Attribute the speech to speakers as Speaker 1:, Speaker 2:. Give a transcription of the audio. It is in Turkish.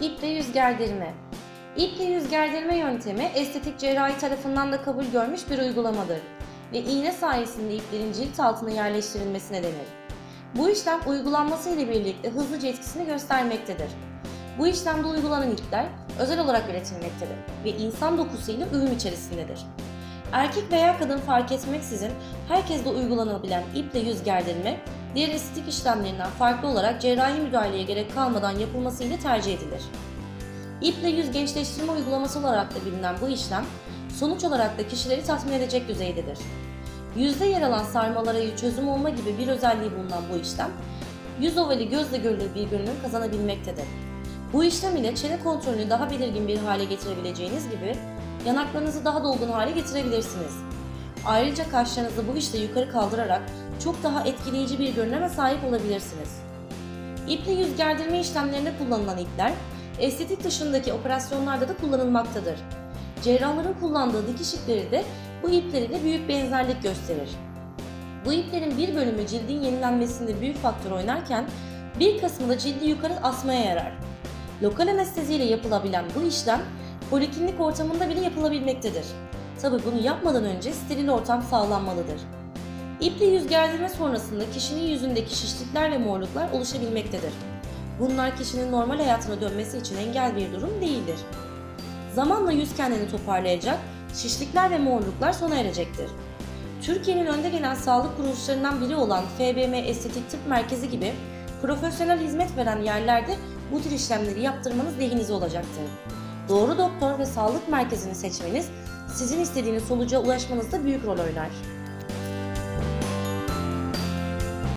Speaker 1: İple yüz gerdirme. İple yüz gerdirme yöntemi estetik cerrahi tarafından da kabul görmüş bir uygulamadır ve iğne sayesinde iplerin cilt altına yerleştirilmesine denir. Bu işlem uygulanması ile birlikte hızlıca etkisini göstermektedir. Bu işlemde uygulanan ipler özel olarak üretilmektedir ve insan dokusuyla uyum içerisindedir. Erkek veya kadın fark etmeksizin herkeste uygulanabilen iple yüz gerdirme, diğer estetik işlemlerinden farklı olarak cerrahi müdahaleye gerek kalmadan yapılması ile tercih edilir. İple yüz gençleştirme uygulaması olarak da bilinen bu işlem, sonuç olarak da kişileri tatmin edecek düzeydedir. Yüzde yer alan sarmalara çözüm olma gibi bir özelliği bulunan bu işlem, yüz ovali gözle görülür bir görünüm kazanabilmektedir. Bu işlem ile çene kontrolünü daha belirgin bir hale getirebileceğiniz gibi yanaklarınızı daha dolgun hale getirebilirsiniz. Ayrıca kaşlarınızı bu işte yukarı kaldırarak çok daha etkileyici bir görüneme sahip olabilirsiniz. İple yüz gerdirme işlemlerinde kullanılan ipler, estetik dışındaki operasyonlarda da kullanılmaktadır. Cerrahların kullandığı dikiş ipleri de bu ipler ile büyük benzerlik gösterir. Bu iplerin bir bölümü cildin yenilenmesinde büyük faktör oynarken bir kısmı da cildi yukarı asmaya yarar. Lokal anestezi ile yapılabilen bu işlem poliklinik ortamında bile yapılabilmektedir. Tabi bunu yapmadan önce steril ortam sağlanmalıdır. İple yüz gerdirme sonrasında kişinin yüzündeki şişlikler ve morluklar oluşabilmektedir. Bunlar kişinin normal hayatına dönmesi için engel bir durum değildir. Zamanla yüz kendini toparlayacak, şişlikler ve morluklar sona erecektir. Türkiye'nin önde gelen sağlık kuruluşlarından biri olan FBM Estetik Tıp Merkezi gibi profesyonel hizmet veren yerlerde bu tür işlemleri yaptırmanız lehinize olacaktır. Doğru doktor ve sağlık merkezini seçmeniz sizin istediğiniz sonuca ulaşmanızda büyük rol oynar.